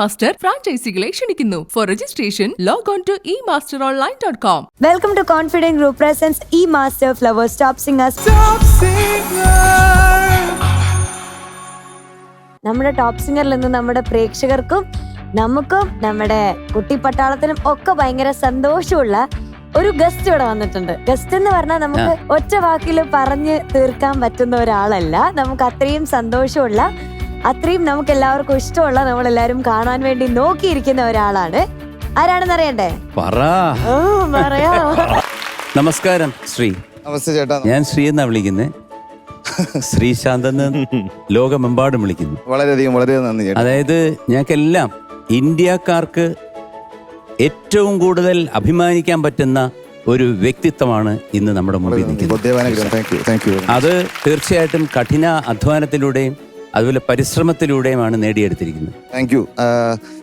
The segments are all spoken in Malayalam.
മാസ്റ്റർ ഫ്രാഞ്ചൈസികളെ ക്ഷണിക്കുന്നു. For registration log on to e master online dot com welcome to confident group presents e master flowers top singers നമ്മുടെ ടോപ്പ് സിംഗറിൽ നിന്ന് നമ്മുടെ പ്രേക്ഷകർക്കും നമുക്കും നമ്മുടെ കുട്ടി പട്ടാളത്തിനും ഒക്കെ ഭയങ്കര സന്തോഷമുള്ള ഒരു ഗസ്റ്റ് ഇവിടെ വന്നിട്ടുണ്ട്. ഗസ്റ്റ് എന്ന് പറഞ്ഞാൽ നമുക്ക് ഒറ്റ വാക്കിൽ പറഞ്ഞ് തീർക്കാൻ പറ്റുന്ന ഒരാളല്ല. നമുക്ക് അത്രയും സന്തോഷമുള്ള അത്രയും നമുക്ക് എല്ലാവർക്കും ഇഷ്ടമുള്ള നമ്മൾ എല്ലാവരും കാണാൻ വേണ്ടി നോക്കിയിരിക്കുന്ന ഒരാളാണ്. ആരാണെന്ന് അറിയണ്ടേ? പറ. ഓ പറയാ. നമസ്കാരം ശ്രീ. നമസ്തേ ചേട്ടാ. ഞാൻ ശ്രീ എന്നാ വിളിക്കുന്നത് ശ്രീശാന്ത് എന്ന് ലോകമെമ്പാടും വിളിക്കുന്നു. വളരെയധികം വളരെ നന്ദി ചേട്ടാ. അതായത് ഞങ്ങൾക്കെല്ലാം ഇന്ത്യക്കാർക്ക് ഏറ്റവും കൂടുതൽ അഭിമാനിക്കാൻ പറ്റുന്ന ഒരു വ്യക്തിത്വമാണ് ഇന്ന് നമ്മുടെ മുമ്പിൽ നിൽക്കുന്നത്. ദേവാനുഗ്രഹം താങ്ക് യു താങ്ക് യു അത് തീർച്ചയായിട്ടും കഠിന അധ്വാനത്തിലൂടെയും അതുപോലെ പരിശ്രമത്തിലൂടെയുമാണ് നേടിയെടുത്തിരിക്കുന്നത്. താങ്ക് യു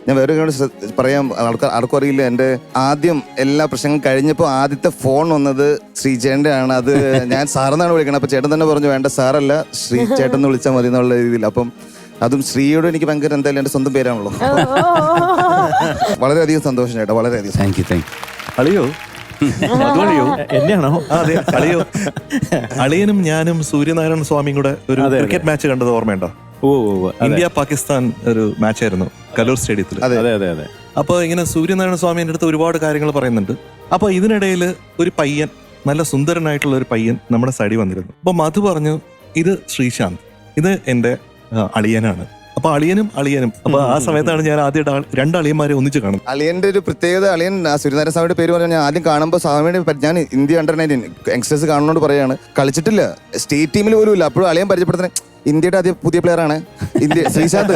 ഞാൻ വേറെ കാര്യം പറയാം. ആൾക്കാർ ആർക്കും അറിയില്ല. എന്റെ ആദ്യം എല്ലാ പ്രശ്നങ്ങളും കഴിഞ്ഞപ്പോൾ ആദ്യത്തെ ഫോൺ വന്നത് ശ്രീചേട്ടന്റെ ആണ്. അത് ഞാൻ സാറെന്നാണ് വിളിക്കുന്നത് അപ്പോൾ ചേട്ടൻ തന്നെ പറഞ്ഞു വേണ്ട സാറല്ല. ശ്രീ ചേട്ടൻ എന്ന് വിളിച്ചാൽ മതി എന്നുള്ള രീതിയിൽ. അപ്പം അതും ശ്രീയോട് എനിക്ക് ഭയങ്കര എന്തായാലും എന്റെ സ്വന്തം പേരാണല്ലോ. വളരെയധികം സന്തോഷം ചേട്ടാ വളരെയധികം താങ്ക് യു താങ്ക് യു അളിയോ അതുവഴിയോ എന്നെയാണോ? അതെ. അളിയോ. അളിയനും ഞാനും സൂര്യനാരായണ സ്വാമിയും കൂടെ ഒരു അതെ, അതെ. ക്രിക്കറ്റ് മാച്ച് കണ്ടത് ഓർമ്മയുണ്ടോ? ഓ ഓ, ഓ, അതെ. ഇന്ത്യ പാകിസ്ഥാൻ ഒരു മാച്ച് ആയിരുന്നു കലൂർ സ്റ്റേഡിയത്തിൽ അതെ. അതെ അതെ അപ്പോൾ ഇങ്ങനെ സൂര്യനാരായണ സ്വാമി എന്റെ അടുത്ത് ഒരുപാട് കാര്യങ്ങൾ പറയുന്നുണ്ട്. അപ്പോൾ ഇതിനിടയിൽ ഒരു പയ്യൻ നല്ല സുന്ദരനായിട്ടുള്ള ഒരു പയ്യൻ നമ്മുടെ സൈഡിൽ വന്നിരുന്നു. അപ്പോൾ മധു പറഞ്ഞു ഇത് ശ്രീശാന്ത്. ഇത് എന്റെ ആ, അളിയനാണ്. അപ്പൊ അളിയനും അളിയനും. അപ്പൊ ആ സമയത്താണ് ഞാൻ ആദ്യമായിട്ട് രണ്ട് അളിയന്മാരെ ഒന്നിച്ച് കാണുന്നത്. അളിയന്റെ ഒരു പ്രത്യേകത അളിയൻ ആ, സൂര്യനാരായണ സ്വാമിയുടെ പേര് പറഞ്ഞാൽ ഞാൻ ആദ്യം കാണുമ്പോൾ സ്വാമിയുടെ ഞാൻ ഇന്ത്യ അണ്ടർ നയന്റീൻ യങ്സ്റ്റേഴ്സ് കാണുന്നോണ്ട് പറയാണ് കളിച്ചിട്ടില്ല സ്റ്റേറ്റ് ടീമിൽ പോലും ഇല്ല. അപ്പോഴും അളിയൻ പരിചയപ്പെടുത്തുന്നത് ഇന്ത്യയുടെ ആദ്യ പുതിയ പ്ലെയർ ആണ്. ഇന്ത്യ ശ്രീശാന്ത്.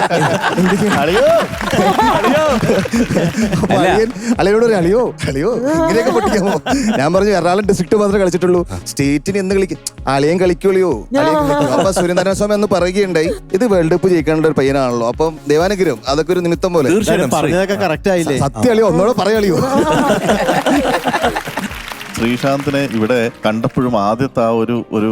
അളിയോട് ഒരു അളിയോ അളിയോ ഇങ്ങനെയൊക്കെ പൊട്ടിക്കാമോ? ഞാൻ പറഞ്ഞു എറണാകുളം ഡിസ്ട്രിക്ട് മാത്രമേ കളിച്ചിട്ടുള്ളൂ. സ്റ്റേറ്റിന് എന്ന് കളിക്കും? അളിയൻ കളിക്കുള്ളിയോ. അപ്പൊ സൂര്യനാരായണ സ്വാമി അന്ന് പറയുകയുണ്ടായി ഇത് വേൾഡ് കപ്പ് ജയിക്കേണ്ട ഒരു പയ്യനാണല്ലോ. അപ്പം ദേവാനുഗ്രഹം അതൊക്കെ ഒരു നിമിത്തം പോലെ. സത്യം അളിയോ ഒന്നോടെ പറയളിയോ ശ്രീശാന്തിനെ ഇവിടെ കണ്ടപ്പോഴും ആദ്യത്തെ ആ ഒരു ഒരു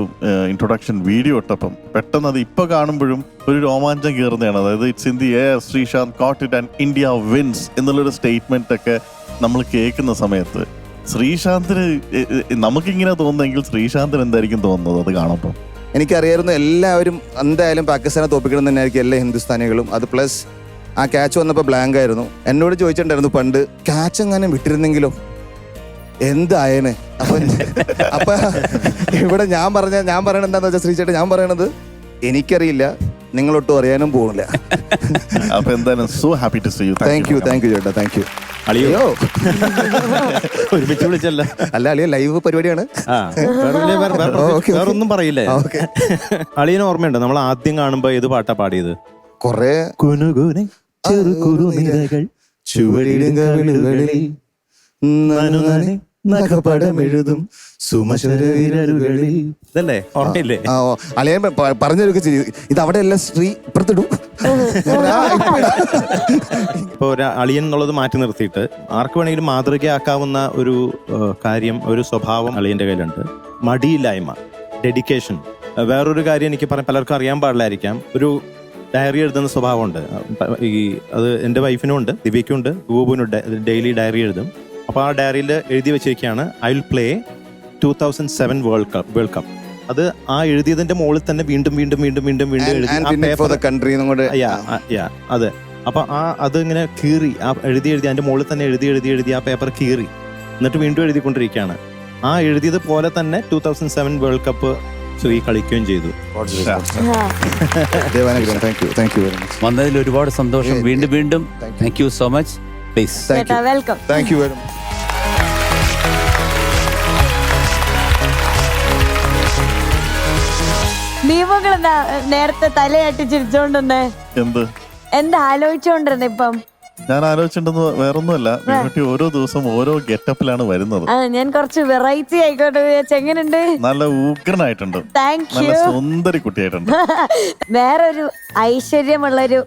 ഇൻട്രൊഡക്ഷൻ വീഡിയോ ഇട്ടപ്പം പെട്ടെന്ന് അത് ഇപ്പൊ കാണുമ്പോഴും ഒരു രോമാഞ്ചം കയറുന്നതാണ് അതായത് it's in the air Sreesanth caught it and India wins എന്നുള്ളൊരു സ്റ്റേറ്റ്മെന്റ് ഒക്കെ നമ്മൾ കേൾക്കുന്ന സമയത്ത് ശ്രീശാന്തിന് നമുക്കിങ്ങനെ തോന്നുന്നെങ്കിൽ ശ്രീശാന്തിന് എന്തായിരിക്കും തോന്നുന്നത് അത് കാണുമ്പോൾ എനിക്കറിയാവുന്ന എല്ലാവരും എന്തായാലും പാകിസ്ഥാനെ തോപ്പിക്കണം തന്നെയായിരിക്കും എല്ലാ ഹിന്ദുസ്ഥാനികളും. അത് പ്ലസ് ആ ക്യാച്ച് വന്നപ്പോൾ ബ്ലാങ്ക് ആയിരുന്നു. എന്നോട് ചോദിച്ചിട്ടുണ്ടായിരുന്നു പണ്ട് ക്യാച്ച് എങ്ങനെ വിട്ടിരുന്നെങ്കിലോ? എന്തായനെ? അപ്പൊ അപ്പൊ ഇവിടെ ഞാൻ പറഞ്ഞ ഞാൻ പറയണത് എന്താന്ന് വെച്ചാൽ ശ്രീചേട്ടൻ ഞാൻ പറയണത് എനിക്കറിയില്ല നിങ്ങളൊട്ടും അറിയാനും പോകുന്നില്ല അപ്പൊ എന്തായാലും so happy to see you thank you thank you ചേട്ടാ താങ്ക് യു അളിയോ. ഒരുമിച്ച് വിളിച്ചല്ല. അല്ല അളിയ ലൈവ് പരിപാടിയാണ്. വേറൊന്നും പറയില്ല. അളിയന് ഓർമ്മയുണ്ടോ? നമ്മൾ ആദ്യം കാണുമ്പോ ഏത് പാട്ടാ പാടിയത്? കൊറേ കുനുകുനെ ചെറു കുറുനിരകൾ ചുവടിടും കവിളുകളിൽ നനുനനെ നഖപടമെഴുതും സുമശരവിരലുകളിൽ ഇതല്ലേ? ഓർമ്മയില്ലേ ആ ഓ, അളിയൻ പ- പറഞ്ഞൊക്കെ ചെയ്തു ഇത് അവിടെ അല്ല സ്ത്രീ? ഇപ്പുറത്തിടും. ഞാൻ പറഞ്ഞു, "ആ, ഇപ്പൊ ഇടാം." ഒരു അളിയൻ എന്നുള്ളത് മാറ്റി നിർത്തിയിട്ട് ആർക്ക് വേണമെങ്കിലും മാതൃകയാക്കാവുന്ന ഒരു ഏഹ്, കാര്യം ഒരു സ്വഭാവം അളിയന്റെ കയ്യിലുണ്ട്. മടിയില്ലായ്മ ഡെഡിക്കേഷൻ വേറൊരു കാര്യം എനിക്ക് പറയാൻ പലർക്കും അറിയാൻ പാടില്ലായിരിക്കാം. ഒരു ഡയറി എഴുതുന്ന സ്വഭാവമുണ്ട്. അഹ് ഈ അത് എന്റെ വൈഫിനും ഉണ്ട് ദിവ്യയ്ക്കും ഉണ്ട് ഗോപുവിനും ഡെയിലി ഡയറി എഴുതും. അപ്പോൾ ആ ഡയറിയിൽ എഴുതി വെച്ചിരിക്കുകയാണ് I will play two thousand seven world cup world cup. അത് ആ എഴുതിയതിന്റെ മുകളിൽ തന്നെ വീണ്ടും വീണ്ടും വീണ്ടും വീണ്ടും വീണ്ടും എഴുതി യാ അതെ. അപ്പൊ ആ അത് ഇങ്ങനെ കീറി ആ എഴുതി എഴുതി അതിന്റെ മുകളിൽ തന്നെ എഴുതി എഴുതി എഴുതി ആ പേപ്പർ കീറി. എന്നിട്ട് വീണ്ടും എഴുതിക്കൊണ്ടിരിക്കുകയാണ്. ആ എഴുതിയത് പോലെ തന്നെ two thousand seven world cup Sree കളിക്കുകയും ചെയ്തു. വന്നതിൽ ഒരുപാട് സന്തോഷം. വീണ്ടും വീണ്ടും thank you so much please thank ചേട്ടാ you welcome thank you very much ദീപങ്ങൾ എന്താ നേരത്തെ തലയാട്ടി ചിരിച്ചോണ്ടെന്ന് എന്ത്? എന്താ ആലോചിച്ചോണ്ടിരുന്ന ഇപ്പം? ഞാൻ ആലോചിച്ചിട്ടുണ്ടെന്ന് വേറൊന്നുമല്ല. മീനുട്ടി ഓരോ ദിവസം ഓരോ ഗെറ്റപ്പിലാണ് വരുന്നത്. ആ ഞാൻ കുറച്ച് വെറൈറ്റി ആയിക്കോട്ടെ വിചാരിച്ചു എങ്ങനെയുണ്ട് നല്ല ഉഗ്രനായിട്ടുണ്ട്. താങ്ക് നല്ല യു സുന്ദരി കുട്ടിയായിട്ടുണ്ട്. വേറൊരു ഐശ്വര്യമുള്ളൊരു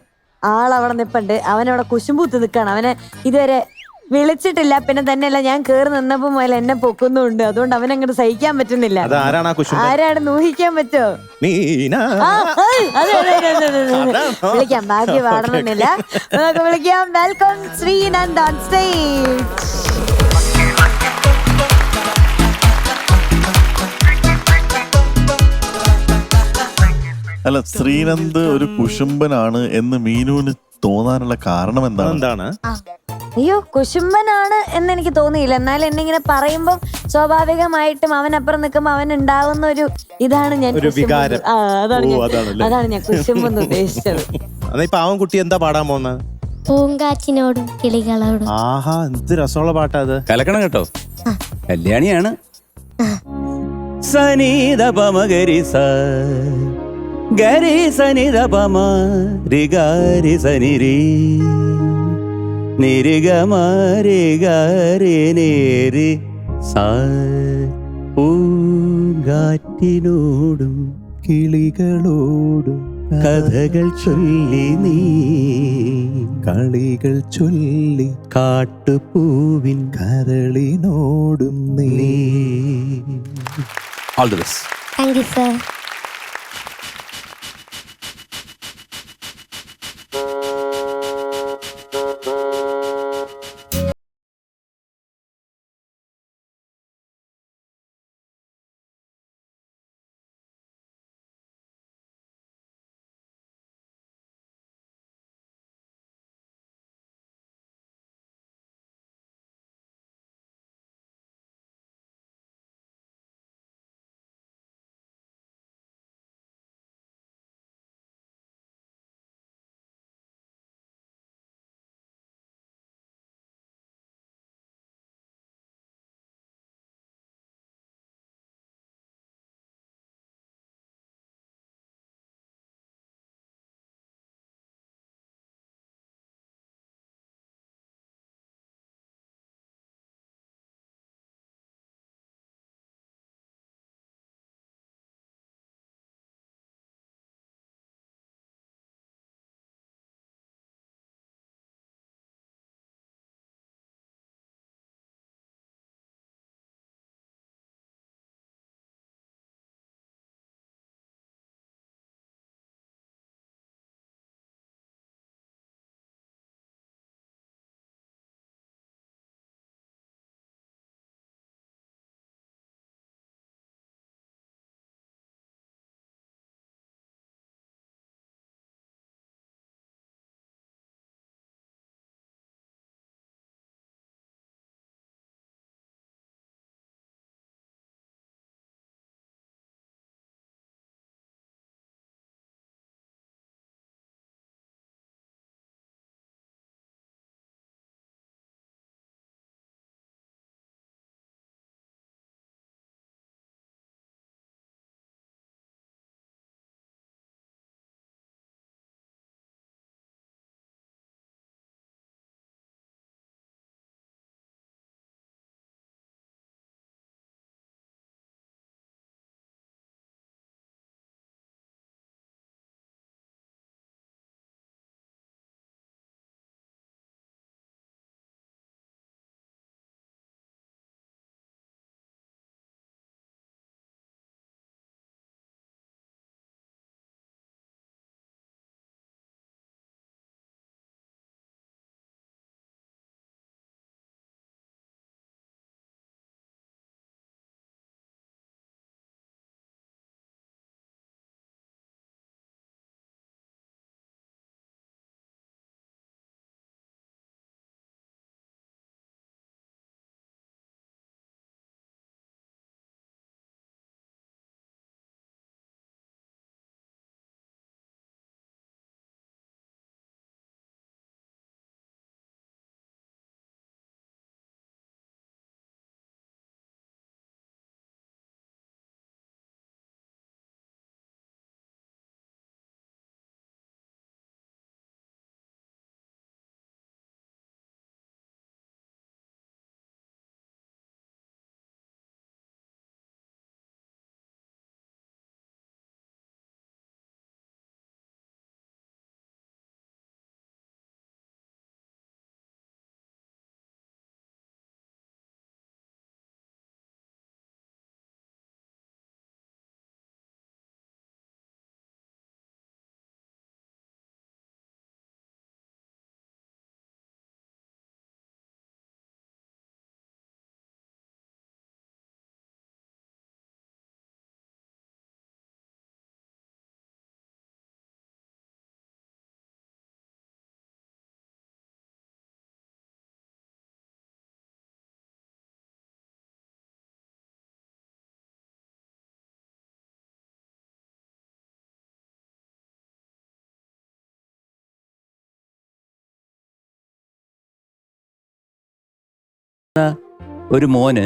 ആളവിടെ നിപ്പുണ്ട്. അവനവിടെ കുശുമ്പൂത്ത് നിൽക്കാണ് അവനെ ഇതുവരെ വിളിച്ചിട്ടില്ല. പിന്നെ തന്നെയല്ല ഞാൻ കേറി നിന്നപ്പോ മുതൽ എന്നെ പൊക്കുന്നുണ്ട്. അതുകൊണ്ട് അവൻ അങ്ങോട്ട് സഹിക്കാൻ പറ്റുന്നില്ല. ആരാണ് ആ കുശുമ്പൻ ഊഹിക്കാൻ പറ്റോ? മീന. ആ, ഏയ്, അതെ, അതെ, അതെ, അതെ, അതെ, അതെ. വിളിക്കാം. ബാക്കി പാടണമെന്നില്ല നമുക്ക് വിളിക്കാം. വെൽക്കം ശ്രീനന്ദ് ഓൺ സ്റ്റേജ് അല്ല ശ്രീനന്ദ് ഒരു കുശുംബനാണ് എന്ന് മീനുവിന് തോന്നാനുള്ള കാരണം എന്താണ്? എന്താണ് അയ്യോ കുശുംബനാണ് എന്ന് എനിക്ക് തോന്നിയില്ല. എന്നാൽ എന്നെ ഇങ്ങനെ പറയുമ്പോൾ സ്വാഭാവികമായിട്ടും അവൻ അപ്പുറം നിൽക്കുമ്പോ അവൻ ഉണ്ടാവുന്ന ഒരു ഇതാണ് ഞാൻ ഒരു കുശുമ്പ് വികാരം. ആ, അതാണ് ഓ, ഞാൻ അതാണല്ലേ. അതാണ് ഞാൻ കുശുമ്പെന്ന് ഉദ്ദേശിച്ചത്. എന്നാ കുട്ടി എന്താ പാടാൻ പോകുന്നത് പൂങ്കാറ്റിനോടും കിളികളോടും. ആഹാ എന്ത് രസമുള്ള പാട്ടാ അത്. കലക്കണം കേട്ടോ. കല്യാണിയാണ്. സനിത പമ രിഗാരി സനിരി നിരിഗമാരി നേരി സ പൂങ്കാറ്റിനോടും കിളികളോടും കഥകൾ ചൊല്ലി നീ. കളികൾ ചൊല്ലി കാട്ടുപൂവിൻ കരളിനോടും നീ. നീ all the best thank you sir ഒരു മോന്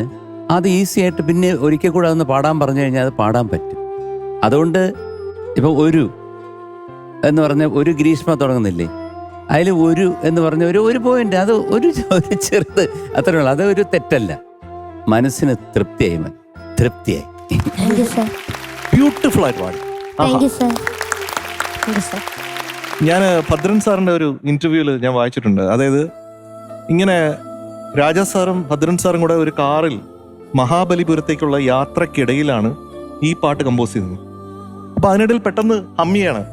അത് ഈസി ആയിട്ട് പിന്നെ ഒരിക്കൽ കൂടെ അതൊന്ന് പാടാൻ പറഞ്ഞു കഴിഞ്ഞാൽ അത് പാടാൻ പറ്റും. അതുകൊണ്ട് ഇപ്പം ഒരു എന്ന് പറഞ്ഞ ഒരു ഗ്രീഷ്മ തുടങ്ങുന്നില്ലേ? അതിൽ ഒരു എന്ന് പറഞ്ഞ ഒരു ഒരു പോയിന്റ് അത് ഒരു ഒരു ചെറുത് അത്രേ ഉള്ളൂ. അത് ഒരു തെറ്റല്ല. മനസ്സിന് തൃപ്തിയായി മൻ തൃപ്തിയായി. ബ്യൂട്ടിഫുൾ ആയിട്ട് പാടി. ഞാൻ ഭദ്രൻ സാറിന്റെ ഒരു ഇന്റർവ്യൂവിൽ ഞാൻ വായിച്ചിട്ടുണ്ട്. അതായത് ഇങ്ങനെ രാജാ സാറും ഭദ്രൻ സാറും കൂടെ ഒരു കാറിൽ മഹാബലിപുരത്തേക്കുള്ള യാത്രക്കിടയിലാണ് ഈ പാട്ട് കമ്പോസ് ചെയ്തത്. അപ്പൊ അതിനിടയിൽ പെട്ടെന്ന് ഹമ്മിയാണ്.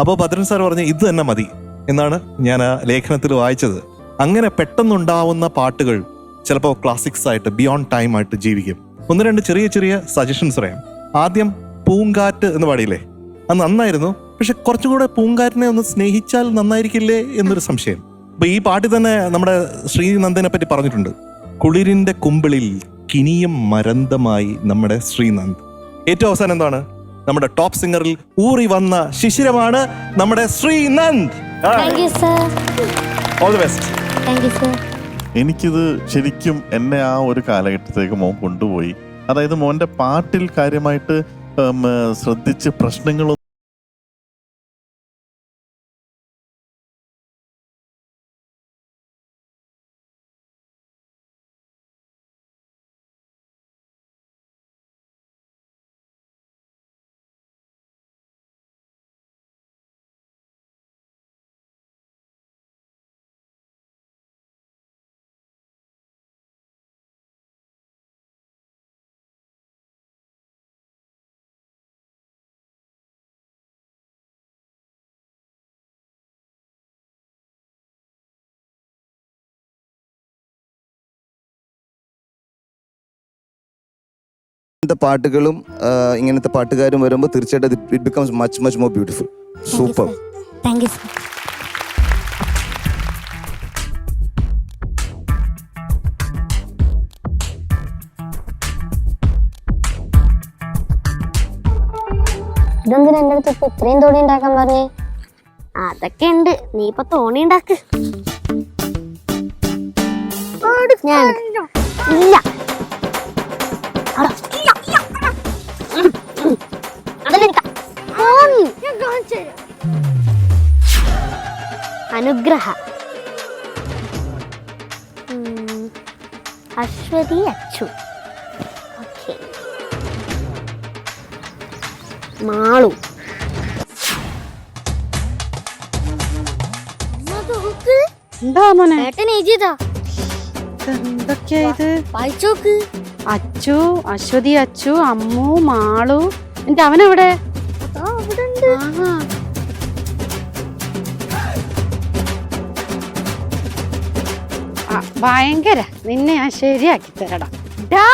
അപ്പോൾ ഭദ്രൻ സാർ പറഞ്ഞ് ഇത് തന്നെ മതി എന്നാണ് ഞാൻ ആ ലേഖനത്തിൽ വായിച്ചത്. അങ്ങനെ പെട്ടെന്നുണ്ടാവുന്ന പാട്ടുകൾ ചിലപ്പോൾ ക്ലാസിക്സ് ആയിട്ട് ബിയോണ്ട് ടൈം ആയിട്ട് ജീവിക്കും. ഒന്ന് രണ്ട് ചെറിയ ചെറിയ സജഷൻസ് പറയാം. ആദ്യം പൂങ്കാറ്റ് എന്ന് പാടിയില്ലേ? അത് നന്നായിരുന്നു. പക്ഷെ കുറച്ചും കൂടെ പൂങ്കാറ്റിനെ ഒന്ന് സ്നേഹിച്ചാൽ നന്നായിരിക്കില്ലേ എന്നൊരു സംശയം. അപ്പൊ ഈ പാട്ടിൽ തന്നെ നമ്മുടെ ശ്രീനന്ദനെ പറ്റി പറഞ്ഞിട്ടുണ്ട്. കുളിരിന്റെ കുമ്പിളിൽ കിനിയും മരന്തമായി നമ്മുടെ ശ്രീനന്ദ്. ഏറ്റവും അവസാനം എന്താണ്? നമ്മുടെ ടോപ്പ് സിംഗറിൽ ഊറി വന്ന ശിശിരമാണ് നമ്മുടെ Sreenand. All the best thank you sir എനിക്കിത് ശരിക്കും എന്നെ ആ ഒരു കാലഘട്ടത്തേക്ക് മോൻ കൊണ്ടുപോയി. അതായത് മോന്റെ പാട്ടിൽ കാര്യമായിട്ട് ശ്രദ്ധിച്ച് പ്രശ്നങ്ങളൊന്നും ഇങ്ങനത്തെ പാട്ടുകളും ഇങ്ങനത്തെ പാട്ടുകാരും വരുമ്പോൾ തീർച്ചയായിട്ടും it becomes much much more beautiful super thank you sir ഇതെന്തിനാ എന്റെ അടുത്ത് ഇപ്പൊ ഇത്രയും തോണി ഉണ്ടാക്കാൻ പറഞ്ഞേ? അതൊക്കെ ഉണ്ട്. നീ ഇപ്പൊ തോണി ഉണ്ടാക്ക്. ഞാൻ ഇല്ല. അനുഗ്രഹ. അശ്വതി അച്ചു. ഓക്കെ. മാളു. എന്താ മോനെ? ഏട്ടൻ എഴുതിയതാ. എന്തൊക്കെയാ ഇത്? വായിച്ചോക്ക് അച്ചു അശ്വതി അച്ചു അമ്മു മാളു. എന്റെ അവനെവിടെ? ആഹാ. ആ, ഭയങ്കര. നിന്നെ ഞാൻ ശരിയാക്കി തരടാ. ഡാ.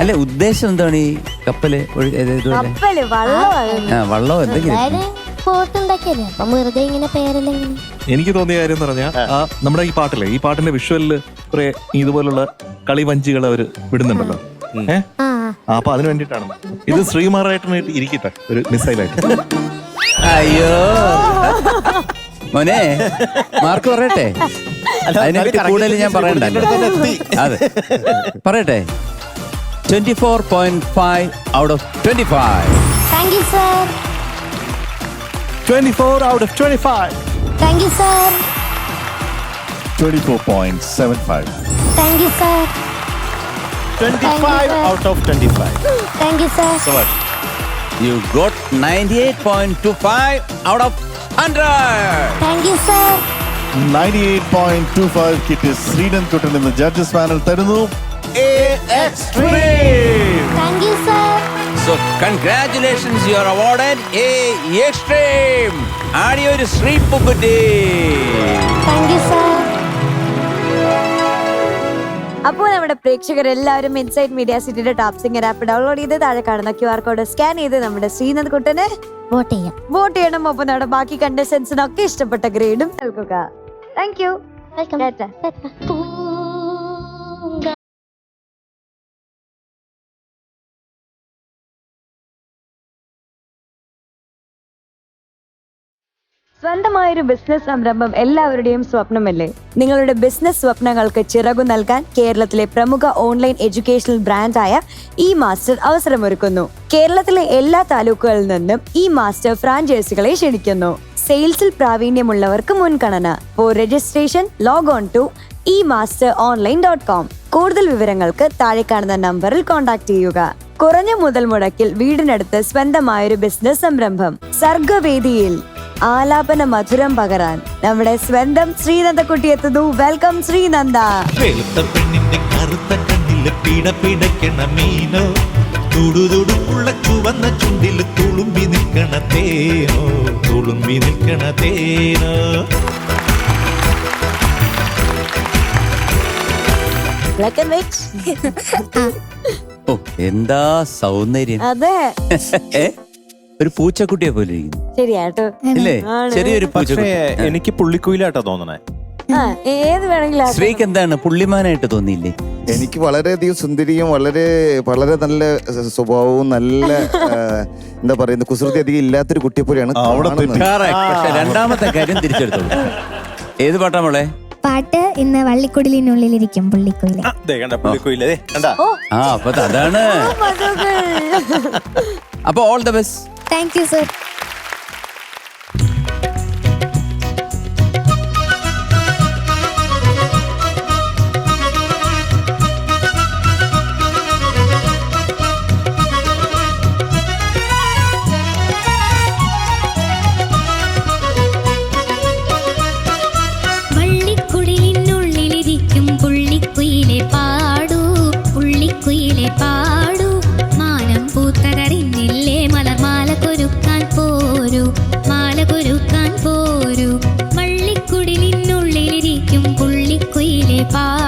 അല്ല ഉദ്ദേശം എന്താണ് ഈ കപ്പൽ? കപ്പൽ വള്ളമാണ് ആ വള്ളമോ എന്തെങ്കിലും വെറുതെ ഇങ്ങനെ പേരെല്ലാം? എനിക്ക് തോന്നിയ കാര്യം എന്ന് പറഞ്ഞാൽ നമ്മുടെ ഈ പാട്ടിലെ ഈ പാട്ടിന്റെ വിഷ്വലിൽ കുറെ ഇതുപോലുള്ള കളിവഞ്ചികൾ അവർ വിടുന്നുണ്ടല്ലോ. ഏഹ് അപ്പൊ അതിന് വേണ്ടിയിട്ടാണ്. ഇത് ശ്രീമാറായിട്ട് ഇരിക്കട്ടെ. ഒരു മിസൈലായിട്ട് അയ്യോ. മോനെ മാർക്ക് പറയട്ടെ. അതിനെപ്പറ്റി കൂടുതൽ ഞാൻ പറയണ്ട. അതെ. പറയട്ടെ. Twenty four point five out of twenty five thank you sir twenty four out of twenty five thank you sir twenty four point seven five thank you sir twenty five out of twenty five thank you sir you got ninety eight point two five out of hundred thank you sir ninety eight point two five kit Sreenand Kuttan എന്ന് ജഡ്ജസ് പാനൽ തരുന്നു. Thank you sir so congratulations you are awarded a extreme ആടിയ ഒരു ശ്രീ പുക്കുറ്റി താങ്ക് യു സർ അപ്പോൾ നമ്മുടെ പ്രേക്ഷകർ എല്ലാവരും ഇൻസൈറ്റ് മീഡിയ സിറ്റിയുടെ ടോപ്പ് സിംഗർ ആപ്പ് ഡൗൺലോഡ് ചെയ്ത് താഴെ കാണുന്ന ക്യു ആർ കോഡ് സ്കാൻ ചെയ്ത് നമ്മുടെ ശ്രീനന്ദ് കുട്ടന് വോട്ട് ചെയ്യാം. വോട്ട് ചെയ്യണം. ഒപ്പം നമ്മുടെ ബാക്കി കണ്ടസ്റ്റൻസിനൊക്കെ ഇഷ്ടപ്പെട്ട ഗ്രേഡും നൽകുക താങ്ക് യു വെൽക്കം സ്വന്തമായൊരു ബിസിനസ് സംരംഭം എല്ലാവരുടെയും സ്വപ്നമല്ലേ? നിങ്ങളുടെ ബിസിനസ് സ്വപ്നങ്ങൾക്ക് ചിറകു നൽകാൻ കേരളത്തിലെ പ്രമുഖ ഓൺലൈൻ എഡ്യൂക്കേഷണൽ ബ്രാൻഡായ ഇ മാസ്റ്റർ അവസരമൊരുക്കുന്നു. കേരളത്തിലെ എല്ലാ താലൂക്കുകളിൽ നിന്നും ഇ മാസ്റ്റർ ഫ്രാഞ്ചൈസികളെ ക്ഷണിക്കുന്നു. സെയിൽസിൽ പ്രാവീണ്യമുള്ളവർക്ക് മുൻഗണന. For registration log on to e master online dot com കൂടുതൽ വിവരങ്ങൾക്ക് താഴെ കാണുന്ന നമ്പറിൽ കോൺടാക്ട് ചെയ്യുക. കുറഞ്ഞ മുതൽ മുടക്കിൽ വീടിനടുത്ത് സ്വന്തമായൊരു ബിസിനസ് സംരംഭം. സർഗവേദിയിൽ ആലാപന മധുരം പകരാൻ നമ്മുടെ സ്വന്തം ശ്രീനന്ദക്കുട്ടി എത്തുന്നു. വെൽക്കം ശ്രീനന്ദ. വെളുത്ത പെണ്ണിന്റെ കറുത്ത കണ്ണിൽ പിട പിടയ്ക്കണ മീനോ? തുടുതുടുപ്പുള്ള ചുവന്ന ചുണ്ടിൽ തുളുമ്പി നിൽക്കണ തേനോ? തുളുമ്പി നിൽക്കണ തേനോ? ബ്ലാക്ക് ആൻഡ് വൈറ്റ് ഓ എന്താ സൗന്ദര്യം? അതെ? ഒരു പൂച്ചക്കുട്ടിയെ പോലെ ഇരിക്കുന്നു. ശരിയാട്ടോ ഇല്ലേ? ആണ്. ചെറിയൊരു പക്ഷേ പൂച്ചക്കുട്ടി. എനിക്ക് പുള്ളിക്കുയിലായിട്ടാ തോന്നണേ. ആ, ഏത് വേണമെങ്കിലും ആക്കാം. ശ്രീക്ക് എന്താണ്? പുള്ളിമാനായിട്ട് തോന്നിയില്ലേ? എനിക്ക് വളരെയധികം സുന്ദരിയും വളരെ വളരെ നല്ല സ്വ- സ്വഭാവവും നല്ല ആ, എന്താ പറയുന്നത് കുസൃതി അധികം ഇല്ലാത്തൊരു കുട്ടിയെ പോലെയാണ് ആ, അവിടെ കാണുന്നത്. Correct. പക്ഷെ രണ്ടാമത്തെ കാര്യം തിരിച്ചെടുത്തോളൂ. ഏത് പാട്ടാ മോളെ? പാട്ട് ഇന്ന് വള്ളിക്കുടലിനുള്ളിലിരിക്കും പുള്ളിക്കുയിൽ. ആ, ദേ കണ്ട ദേ കണ്ടാ? ആ അപ്പൊ അതാണ്. മധുകൾ. അപ്പൊ all the best thank you sir പുള്ളിക്കുയിലെ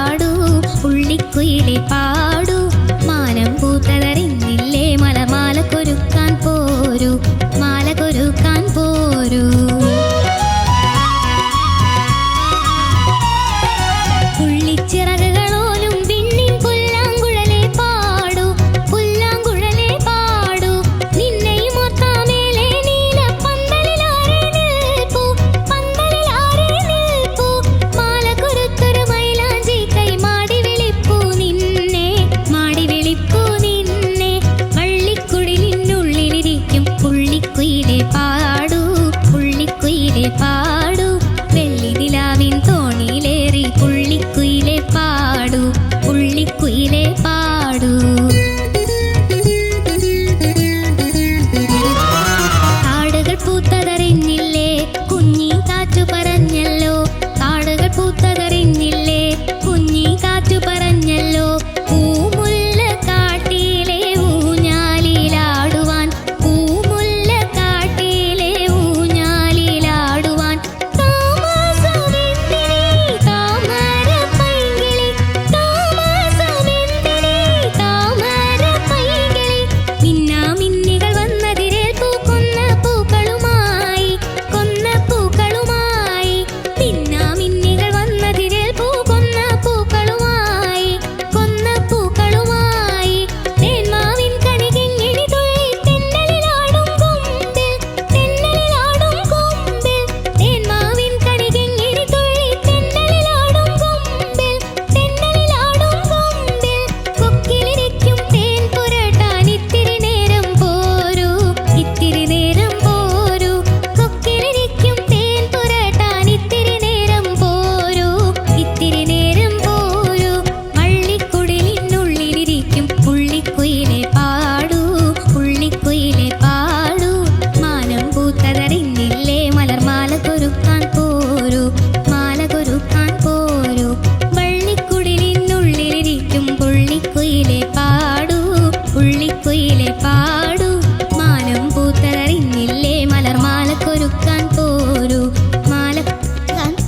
പാടൂ. മാനം പൂത്തതറിഞ്ഞില്ലേ മലർമാല കൊരുക്കാൻ പോരൂ. മാല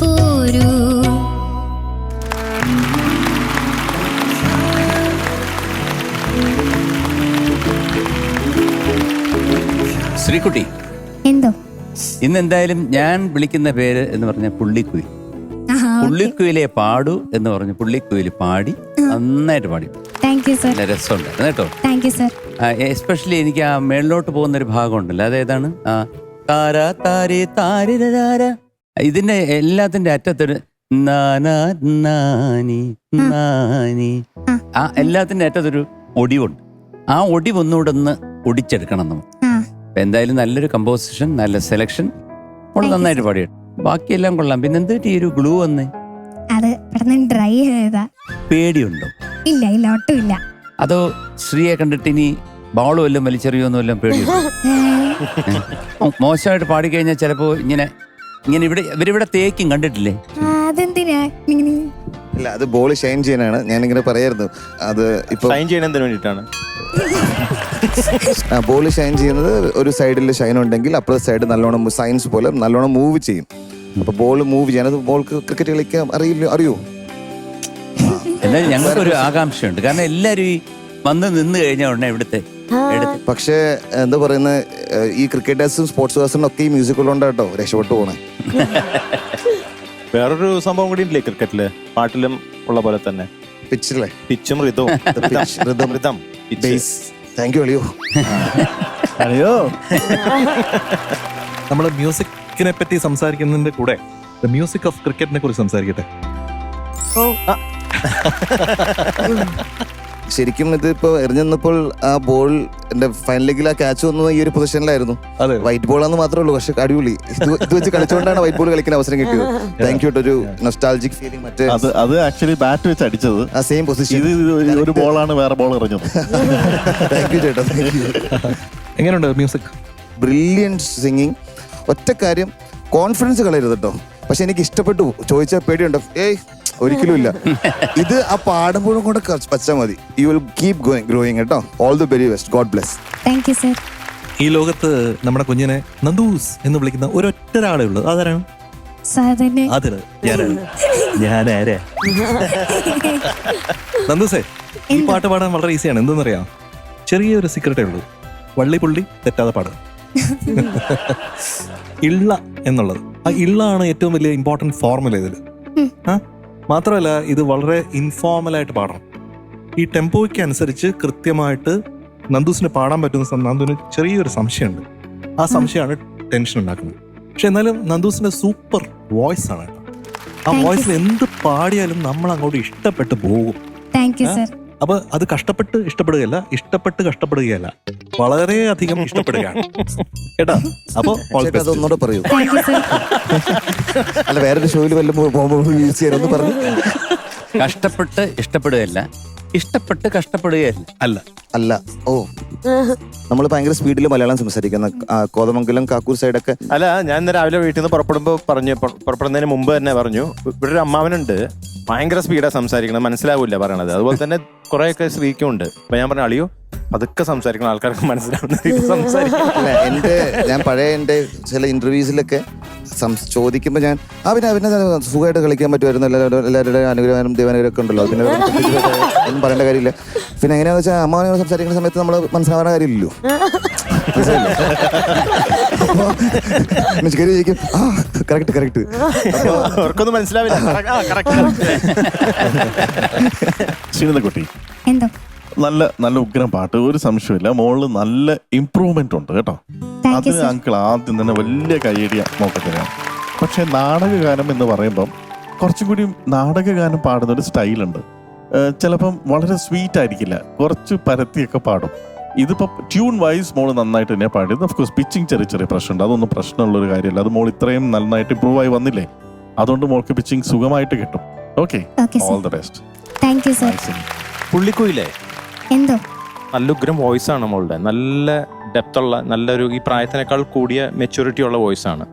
പോരൂ. ശ്രീകുട്ടി. എന്തോ? ഇന്ന് എന്തായാലും ഞാൻ വിളിക്കുന്ന പേര് എന്ന് പറഞ്ഞ പുള്ളിക്കുയിൽ. പുള്ളിക്കുയിലെ പാടു എന്ന് പറഞ്ഞു പുള്ളിക്കുയിൽ പാടി നന്നായിട്ട് പാടി. താങ്ക് യു സർ രസമുണ്ട്. രസമുണ്ടായിരുന്നു കേട്ടോ? താങ്ക് യു സർ എസ്പെഷ്യലി എനിക്ക് ആ മേളിലോട്ട് പോകുന്ന ഒരു ഭാഗം ഉണ്ടല്ലോ അതേതാണ്? ആ താര താരി താരിരാര ഇതിന്റെ എല്ലാത്തിന്റെ അറ്റത്തൊരു ആ എല്ലാത്തിന്റെ അറ്റത്തൊരു ഒടിവുണ്ട്. ആ ഒടിവ് ഒന്നുകൂടെ ഒന്ന് ഒടിച്ചെടുക്കണം നമ്മൾ. എന്തായാലും നല്ലൊരു കമ്പോസിഷൻ നല്ല സെലക്ഷൻ നന്നായിട്ട് പാടിയിട്ട് ബാക്കിയെല്ലാം കൊള്ളാം. പിന്നെ എന്ത് ഈ ഒരു ഗ്ലൂ വന്ന്? അത് ഡ്രൈ പേടിയുണ്ടോ? ഇല്ല ഇല്ല ഒട്ടും ഇല്ല. അതോ ശ്രീയെ കണ്ടിട്ട് ഇനി ബാളും വല്ലതും വലിച്ചെറിയോന്നും വല്ലതും പേടിയുണ്ട്. മോശമായിട്ട് പാടിക്കഴിഞ്ഞാൽ ചിലപ്പോ ഇങ്ങനെ ഇങ്ങനെ ഇവിടെ ഇവരിവിടെ തേക്കും കണ്ടിട്ടില്ലേ? അതെന്തിനാ ഇല്ല അത് ബോൾ ഷൈൻ ചെയ്യാനാണ്. ഞാനിങ്ങനെ പറയായിരുന്നു. അത് ഇപ്പൊ ഷൈൻ ചെയ്യുന്നതിന് വേണ്ടിയിട്ടാണ്? ബോൾ ഷൈൻ ചെയ്യുന്നത് ഒരു സൈഡിൽ ഷൈൻ ഉണ്ടെങ്കിൽ അപ്പുറത്തെ സൈഡ് നല്ലോണം സയൻസ് പോലെ നല്ലോണം മൂവ് ചെയ്യും. അപ്പൊ ബോൾ മൂവ് ചെയ്യാൻ അത് ബോൾക്ക് ക്രിക്കറ്റ് കളിക്കാൻ അറിയില്ല അറിയോ? എന്നാലും ഞങ്ങൾക്കൊരു ആകാംക്ഷയുണ്ട്. കാരണം എല്ലാരും ഈ വന്ന് നിന്ന് കഴിഞ്ഞ ഉടനെ ഇവിടുത്തെ പക്ഷേ എന്താ പറയുന്ന ഈ ക്രിക്കറ്റേഴ്സും സ്പോർട്സ് പേഴ്സണും ഒക്കെ ഈ മ്യൂസിക് ഉള്ളതുകൊണ്ടാട്ടോ രക്ഷപ്പെട്ടു പോണേ. വേറൊരു സംഭവം കൂടി ഇല്ലേ ക്രിക്കറ്റിൽ പാട്ടിലും ഉള്ള പോലെ തന്നെ. പിച്ചില്ലേ പിച്ചും rhythm. ബേസ് താങ്ക് യു അളിയോ അയ്യോ നമ്മൾ മ്യൂസിക്കിനെ പറ്റി സംസാരിക്കുന്നതിന്റെ കൂടെ മ്യൂസിക് ഓഫ് ക്രിക്കറ്റിനെ കുറിച്ച് സംസാരിക്കട്ടെ. ശരിക്കും ഇത് ഇതിപ്പോ എറിഞ്ഞപ്പോൾ ആ ബോൾ എന്റെ ഫൈനൽ ലെഗിൽ ആ ക്യാച്ച് വന്നത് ഈ ഒരു പൊസിഷനിലായിരുന്നു അതെ. വൈറ്റ് ബോൾ ആണെന്ന് മാത്രമേ ഉള്ളൂ പക്ഷെ അടിപൊളി. ഇത് ഇത് വെച്ച് കളിച്ചുകൊണ്ടാണ് വൈറ്റ് ബോൾ കളിക്കാൻ അവസരം കിട്ടിയത്. താങ്ക് യു ഒരു നൊസ്റ്റാൾജിക് ഫീലിംഗ് മറ്റേ അത് അത് ആക്ച്വലി ബാറ്റ് വെച്ച് അടിച്ചത്. ആ സെയിം പൊസിഷൻ ഇത് ഇത് ഒരു ബോളാണ് വേറെ ബോൾ എറിഞ്ഞത്. താങ്ക് യു ചേട്ടാ. താങ്ക് യു എങ്ങനെയുണ്ട് മ്യൂസിക് ബ്രില്യൻ സിംഗിങ് ഒറ്റ കാര്യം കോൺഫിഡൻസ് കളയരുത് കേട്ടോ പക്ഷെ എനിക്ക് ഇഷ്ടപ്പെട്ടു. ചോദിച്ചാൽ പേടിയുണ്ട്. ഏയ് ഒരിക്കലും ഇല്ല. ഇത് ആ പാടുമ്പോഴും കൂടെ പച്ചാൽ മതി. You will keep going growing കേട്ടോ. All the very best god bless thank you sir ഈ ലോകത്ത് നമ്മുടെ കുഞ്ഞിനെ നന്ദൂസ് എന്ന് വിളിക്കുന്ന ഒരൊറ്റ ഒരാളേ ഉള്ളൂ. അതാരാണ്? ഞാനാണ് ഞാനാരാ? നന്ദൂസേ ഈ പാട്ട് പാടാൻ വളരെ ഈസിയാണ് എന്തെന്നറിയാം? ചെറിയൊരു സീക്രട്ടേ ഉള്ളൂ. വള്ളിപ്പുള്ളി തെറ്റാതെ പാടുക. ഇള്ള എന്നുള്ളത്. ആ ഇള്ളാണ് ഏറ്റവും വലിയ ഇമ്പോർട്ടന്റ് ഫോർമുല ഇതിൽ. മാത്രമല്ല ഇത് വളരെ ഇൻഫോർമൽ ആയിട്ട് പാടണം. ഈ ടെമ്പോയ്ക്ക് അനുസരിച്ച് കൃത്യമായിട്ട് നന്ദൂസിന് പാടാൻ പറ്റുന്ന നന്ദുവിന് ചെറിയൊരു സംശയമുണ്ട്. ആ സംശയമാണ് ടെൻഷൻ ഉണ്ടാക്കുന്നത്. പക്ഷെ എന്നാലും നന്ദൂസിന്റെ സൂപ്പർ വോയിസ് ആണ് ആ വോയിസ് വോയിസിൽ എന്ത് പാടിയാലും നമ്മൾ അങ്ങോട്ട് ഇഷ്ടപ്പെട്ട് പോകും. താങ്ക് യു സർ അപ്പൊ അത് കഷ്ടപ്പെട്ട് ഇഷ്ടപ്പെടുകയല്ല ഇഷ്ടപ്പെട്ട് കഷ്ടപ്പെടുകയല്ല. വളരെയധികം ഇഷ്ടപ്പെടുകയാണ്. കേട്ടാ? അപ്പൊ all the ചേട്ടാ best. അതൊന്നുകൂടെ പറയൂ. അല്ല വേറൊരു ഷോയിൽ വല്ല യൂസ് ചെയ്യാനൊന്ന് പറഞ്ഞു? കഷ്ടപ്പെട്ട് ഇഷ്ടപ്പെടുകയല്ല ഇഷ്ടപ്പെട്ട് കഷ്ടപ്പെടുകയല്ല. അല്ല. അല്ല. ഓ. നമ്മൾ ഭയങ്കര സ്പീഡിൽ മലയാളം സംസാരിക്കുന്ന കോതമംഗലം കാക്കൂർ സൈഡൊക്കെ അല്ല ഞാൻ രാവിലെ വീട്ടിൽ നിന്ന് പുറപ്പെടുമ്പോൾ പറഞ്ഞു പുറപ്പെടുന്നതിന് മുമ്പ് തന്നെ പറഞ്ഞു. ഇവിടെ ഒരു അമ്മാവനുണ്ട്. ഭയങ്കര സ്പീഡാ സംസാരിക്കണം മനസ്സിലാവില്ല പറയണത്. അതുപോലെ തന്നെ കുറെയൊക്കെ സ്ത്രീക്കും ഉണ്ട് അപ്പൊ ഞാൻ പറഞ്ഞ അളിയോ അതൊക്കെ സംസാരിക്കണം. ആൾക്കാർക്ക് മനസ്സിലാവുന്ന എന്റെ ഞാൻ പഴയ എന്റെ ചില ഇന്റർവ്യൂസിലൊക്കെ ചോദിക്കുമ്പോ ചോദിക്കുമ്പോൾ ഞാൻ ആ പിന്നെ പിന്നെ സുഖമായിട്ട് കളിക്കാൻ പറ്റുമായിരുന്നു? എല്ലാവരും എല്ലാവരുടെ അനുഗ്രഹം ദൈവാനുഗ്രഹമൊക്കെ ഉണ്ടല്ലോ. പിന്നെ ഒന്നും പറയേണ്ട കാര്യമില്ല. പിന്നെ എങ്ങനെയാണെന്ന് വെച്ചാൽ അമ്മ സംസാരിക്കുന്ന സമയത്ത് നമ്മൾ മനസ്സിലാവുന്ന കാര്യമില്ലല്ലോ. മനസ്സിലായില്ലേ? അപ്പൊ മിസ്കരി ചോദിക്കും ആ കറക്റ്റ് കറക്റ്റ് അവർക്കൊന്നും മനസ്സിലാവില്ല. ആ, correct, correct. ശ്രീനന്ദക്കുട്ടി എന്തോ? നല്ല നല്ല ഉഗ്രം പാട്ട്. ഒരു സംശയമില്ല മോൾ നല്ല ഇമ്പ്രൂവ്മെന്റ് ഉണ്ട് കേട്ടോ. താങ്ക് യു അതിന് സർ അങ്കിൾ ആദ്യം തന്നെ വലിയ കൈയടിയ നോക്കത്തിനാണ് പക്ഷെ നാടകഗാനം എന്ന് പറയുമ്പം കുറച്ചും കൂടി നാടകഗാനം പാടുന്ന ഒരു സ്റ്റൈലുണ്ട്. ചിലപ്പം വളരെ സ്വീറ്റ് ആയിരിക്കില്ല. കുറച്ച് പരത്തിയൊക്കെ പാടും. ഇതിപ്പോ ട്യൂൺ വൈസ് മോൾ നന്നായിട്ട് തന്നെ പാടിയത്. ഓഫ് കോഴ്സ് പിച്ചിങ് ചെറിയ ചെറിയ പ്രശ്നമുണ്ട്. അതൊന്നും പ്രശ്നമുള്ള ഒരു കാര്യമല്ല. അത് മോൾ ഇത്രയും നന്നായിട്ട് ഇമ്പ്രൂവ് ആയി വന്നില്ലേ? അതുകൊണ്ട് മോൾക്ക് പിച്ചിങ് സുഖമായിട്ട് കിട്ടും. Okay all the best thank you sir പുള്ളിക്കുയിലേ എന്തോ? നല്ല ഉഗ്രം വോയിസ് ആണ് മോളുടെ. നല്ല ഡെപ്ത് ഉള്ള നല്ലൊരു ഈ പ്രായത്തിനേക്കാൾ കൂടിയ മെച്യൂരിറ്റി ഉള്ള വോയിസ് ആണ്.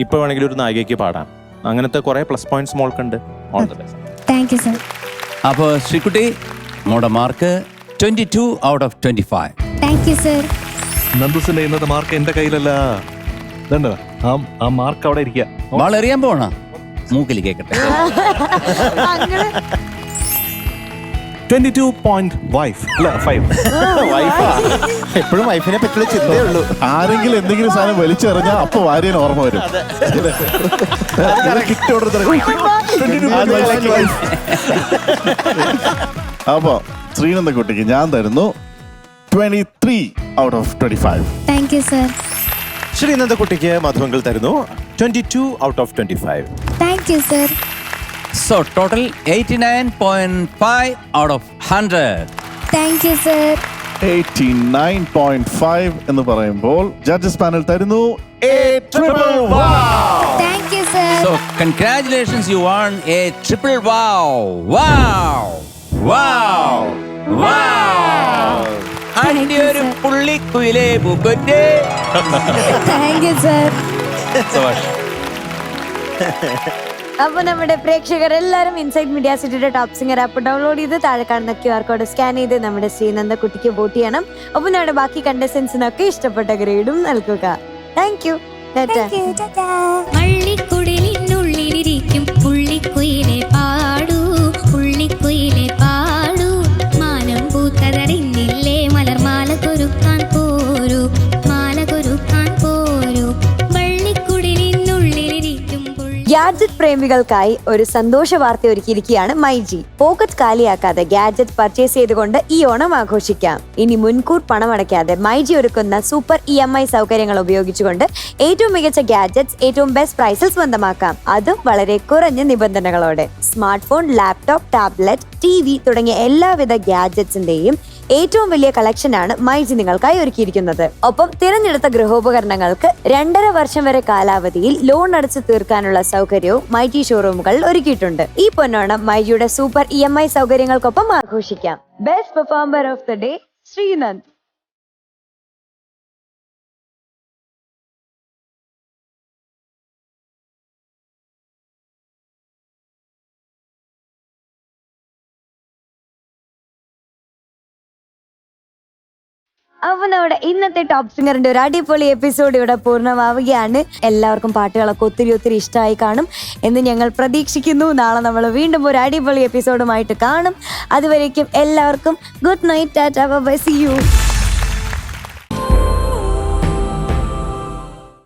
ഇപ്പൊ വേണമെങ്കിൽ ഒരു നായികയ്ക്ക് പാടാം. അങ്ങനത്തെ കുറെ plus points മോൾക്കുണ്ട്. All the best thank you sir അപ്പോൾ ശ്രീകുട്ടി മോടെ mark twenty two out of twenty five thank you sir നന്ദുസിന്റെ ഇന്നത്തെ മാർക്ക് എന്റെ കയ്യിലല്ല. ഇതുണ്ടോ ആ ആ മാർക്ക് അവിടെ ഇരിക്കുക വളരെയാൻ പോണ? മൂക്കിൽ കേക്കട്ടെ. ട്വന്റി ടു പോയിന്റ് വൈഫ് അല്ല ഫൈവ് എപ്പോഴും വൈഫിനെ പറ്റിയുള്ള ചിന്തയേ ഉള്ളൂ. ആരെങ്കിലും എന്തെങ്കിലും സാധനം വലിച്ചെറിഞ്ഞാൽ അപ്പൊ വാര്യൻ ഓർമ്മ വരും. കിറ്റ് ഓർഡർ അപ്പോ ശ്രീനന്ദക്കുട്ടിക്ക് ഞാൻ തരുന്നു twenty three out of twenty five thank you sir ശ്രീനന്ദക്കുട്ടിക്ക് മധുവെങ്കിൽ തരുന്നു twenty two out of twenty five thank you sir so total eighty nine point five out of hundred thank you sir eighty nine point five എന്ന് പറയുമ്പോൾ ജഡ്ജസ് പാനൽ തരുന്നു. Thank you sir so congratulations you won a triple wow wow wow wow അണ്ടി ഒരു പുള്ളിക്കുയിലേ പൂക്കൊറ്റേ താങ്ക് യു സർ അപ്പൊ നമ്മുടെ പ്രേക്ഷകർ എല്ലാവരും ഇൻസൈറ്റ് മീഡിയ സിറ്റിയുടെ ടോപ്പ് സിംഗർ ആപ്പ് ഡൗൺലോഡ് ചെയ്ത് താഴെ കാണുന്ന ക്യു ആർ കോഡ് സ്കാൻ ചെയ്ത് നമ്മുടെ ശ്രീനന്ദ കുട്ടിക്ക് വോട്ട് ചെയ്യണം. അപ്പോൾ നമ്മുടെ ബാക്കി കണ്ടസ്റ്റൻസിനൊക്കെ ഇഷ്ടപ്പെട്ട ഗ്രേഡും നൽകുക. താങ്ക് യു പള്ളിക്കുടലിനുള്ളിലിരിക്കും പുള്ളിക്കുയിലെ പള്ളിക്കുടലിനുള്ളിലിരിക്കും പുള്ളി ഗാഡ്ജറ്റ് പ്രേമികൾക്കായി ഒരു സന്തോഷ വാർത്ത ഒരുക്കിയിരിക്കുകയാണ് മൈജി. പോക്കറ്റ് കാലിയാക്കാതെ ഗാഡ്ജറ്റ് പർച്ചേസ് ചെയ്തുകൊണ്ട് ഈ ഓണം ആഘോഷിക്കാം. ഇനി മുൻകൂർ പണമടയ്ക്കാതെ മൈജി ഒരുക്കുന്ന സൂപ്പർ ഇ എം ഐ സൗകര്യങ്ങൾ ഉപയോഗിച്ചുകൊണ്ട് ഏറ്റവും മികച്ച ഗാഡ്ജറ്റ്സ് ഏറ്റവും ബെസ്റ്റ് പ്രൈസിൽ സ്വന്തമാക്കാം. അതും വളരെ കുറഞ്ഞ നിബന്ധനകളോടെ. Smart phone laptop tablet T V തുടങ്ങിയ എല്ലാവിധ ഗാഡ്ജറ്റ്സിന്റെയും ഏറ്റവും വലിയ കളക്ഷൻ കളക്ഷനാണ് മൈജി നിങ്ങൾക്കായി ഒരുക്കിയിരിക്കുന്നത്. ഒപ്പം തിരഞ്ഞെടുത്ത ഗൃഹോപകരണങ്ങൾക്ക് രണ്ടര വർഷം വരെ കാലാവധിയിൽ ലോൺ അടച്ചു തീർക്കാനുള്ള സൗകര്യവും മൈജി ഷോറൂമുകൾ ഒരുക്കിയിട്ടുണ്ട്. ഈ പൊന്നോണം മൈജിയുടെ സൂപ്പർ ഇ എം ഐ സൗകര്യങ്ങൾക്കൊപ്പം ആഘോഷിക്കാം. Best performer of the day Sreenand. അപ്പൊ നമ്മുടെ ഇന്നത്തെ ടോപ്പ് സിംഗറിന്റെ ഒരു അടിപൊളി എപ്പിസോഡ് ഇവിടെ പൂർണമാവുകയാണ്. എല്ലാവർക്കും പാട്ടുകളൊക്കെ ഒത്തിരി ഒത്തിരി ഇഷ്ടമായി കാണും എന്ന് ഞങ്ങൾ പ്രതീക്ഷിക്കുന്നു. നാളെ നമ്മൾ വീണ്ടും ഒരു അടിപൊളി എപ്പിസോഡുമായിട്ട് കാണും. അതുവരേക്കും എല്ലാവർക്കും good night tata bye see you